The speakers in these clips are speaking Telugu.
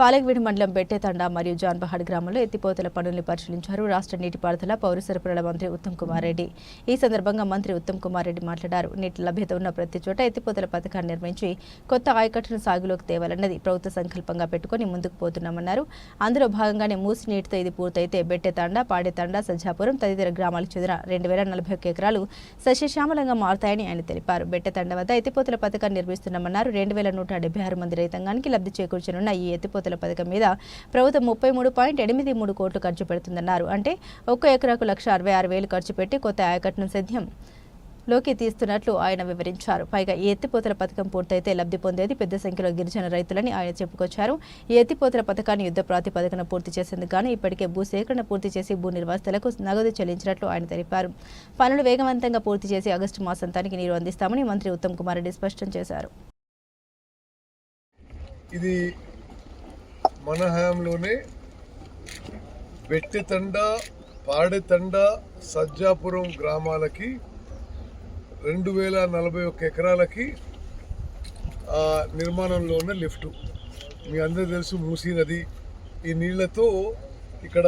పాలకవీడి మండలం బెట్టేతండ మరియు జాన్బహాడ్ గ్రామంలో ఎత్తిపోతల పనుల్ని పరిశీలించారు రాష్ట్ర నీటిపారుదల పౌర సరఫరాల మంత్రి ఉత్తమ్ కుమార్ రెడ్డి. ఈ సందర్భంగా మంత్రి ఉత్తమ్ కుమార్ రెడ్డి మాట్లాడారు. నీటి లభ్యత ఉన్న ప్రతి చోట ఎత్తిపోతల పథకాన్ని నిర్మించి కొత్త ఆయకట్టును సాగులోకి తేవాలన్నది ప్రభుత్వ సంకల్పంగా పెట్టుకుని ముందుకు పోతున్నామన్నారు. అందులో భాగంగానే మూసి నీటితో ఇది పూర్తయితే బెట్టెతాండ పాడేతాండ సజ్జాపురం తదితర గ్రామాలకు చెందిన రెండు వేల నలభై ఒక్క ఎకరాలు సస్యశ్యామలంగా మారుతాయని ఆయన తెలిపారు. బెట్టెతండ వద్ద ఎత్తిపోతల పథకాన్ని నిర్మిస్తున్నామన్నారు. రెండు వేల నూట డెబ్బై ఆరు మంది రైతాంగానికి లబ్ధి చేకూర్చనున్న ఈ ఎత్తిపోతల పథకం మీద ప్రభుత్వం ముప్పై మూడు పాయింట్ ఎనిమిది మూడు కోట్లు ఖర్చు పెడుతుందన్నారు. అంటే ఒక్క ఎకరాకు లక్ష అరవై ఆరు వేలు ఖర్చు పెట్టి కొత్త ఆయకట్టును సిద్ధం లోకి తీస్తున్నట్లు ఆయన వివరించారు. పైగా ఈ ఎత్తిపోతల పథకం పూర్తయితే లబ్ధి పొందేది పెద్ద సంఖ్యలో గిరిజన రైతులని ఆయన చెప్పుకొచ్చారు. ఈ ఎత్తిపోతల పథకాన్ని యుద్ధ ప్రాతిపదికన పూర్తి చేసేందుకు గాను ఇప్పటికే భూసేకరణ పూర్తి చేసి భూ నిర్వాసితులకు నగదు చెల్లించినట్లు ఆయన తెలిపారు. పనులు వేగవంతంగా పూర్తి చేసి ఆగస్టు మాసాంతానికి నీరు అందిస్తామని మంత్రి ఉత్తమ్ కుమార్ రెడ్డి స్పష్టం చేశారు. ఇది మన హయాంలోనే బెట్టెతండ పాడెతండ సజ్జాపురం గ్రామాలకి రెండు వేల నలభై ఒక్క ఎకరాలకి ఆ, ఉన్న లిఫ్ట్. మీ అందరూ తెలుసు మూసీ నది. ఈ నీళ్ళతో ఇక్కడ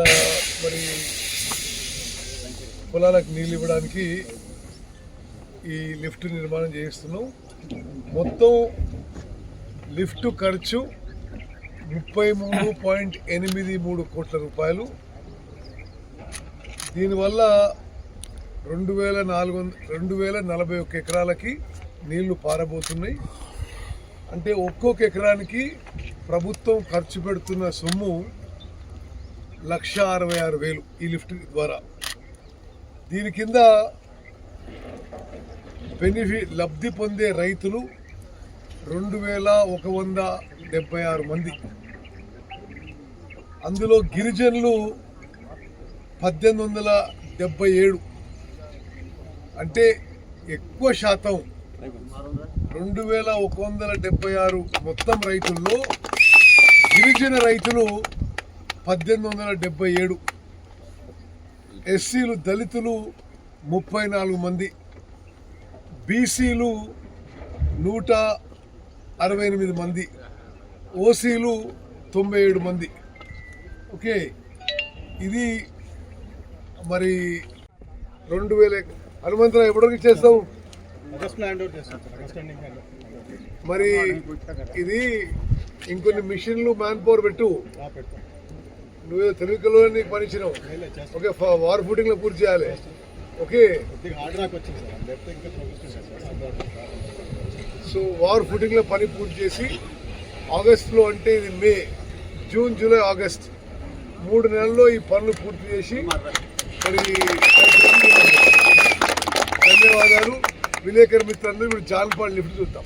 మరి పొలాలకు నీళ్ళు ఇవ్వడానికి ఈ లిఫ్ట్ నిర్మాణం చేయిస్తున్నాం. మొత్తం లిఫ్ట్ ఖర్చు ముప్పై మూడు పాయింట్ ఎనిమిది మూడు కోట్ల రూపాయలు. దీనివల్ల రెండు వేల నాలుగు వంద రెండు వేల నలభై ఒక్క ఎకరాలకి నీళ్ళు పారబోతున్నాయి. అంటే ఒక్కొక్క ఎకరానికి ప్రభుత్వం ఖర్చు పెడుతున్న సొమ్ము లక్ష అరవై ఆరు వేలు ఈ లిఫ్ట్ ద్వారా. దీని కింద బెనిఫిట్ లబ్ధి పొందే రైతులు రెండు వేల ఒక వంద డెబ్బై ఆరు మంది. అందులో గిరిజనులు పద్దెనిమిది వందల డెబ్బై ఏడు. అంటే ఎక్కువ శాతం రెండు వేల ఒక వందల డెబ్బై ఆరు మొత్తం రైతుల్లో గిరిజన రైతులు పద్దెనిమిది వందల డెబ్బై ఏడు. ఎస్సీలు దళితులు ముప్పై నాలుగు మంది. బీసీలు నూట అరవై ఎనిమిది మంది. ఓసీలు తొంభై ఏడు మంది. ఓకే. ఇది మరి రెండు వేల హనుమంతరావు ఎప్పటికి చేస్తావు ఆగస్ట్లో హ్యాండ్ ఓవర్ చేస్తాం మరి ఇది ఇంకొన్ని మిషన్లు మ్యాన్ పవర్ పెట్టు. నువ్వేదో తెలుగులో నీకు పనిచ్చినావు లేదు చేస్తాం. ఓకే వార్ ఫుటింగ్లో పూర్తి చేయాలి. ఓకే. కొద్దిగా హార్డ్ రాక్ వచ్చింది సార్. లేకపోతే ఇంకా ప్రోగ్రెస్ చేస్తాం సో వార్ ఫుటింగ్లో పని పూర్తి చేసి ఆగస్ట్లో అంటే ఇది మే జూన్ జూలై ఆగస్ట్. మూడు నెలల్లో ఈ పనులు పూర్తి చేసి మరి ధన్యవాదాలు. విలేకరి మిత్రులందరూ ఇప్పుడు జాన్పాడు లిఫ్ట్ చూద్దాం.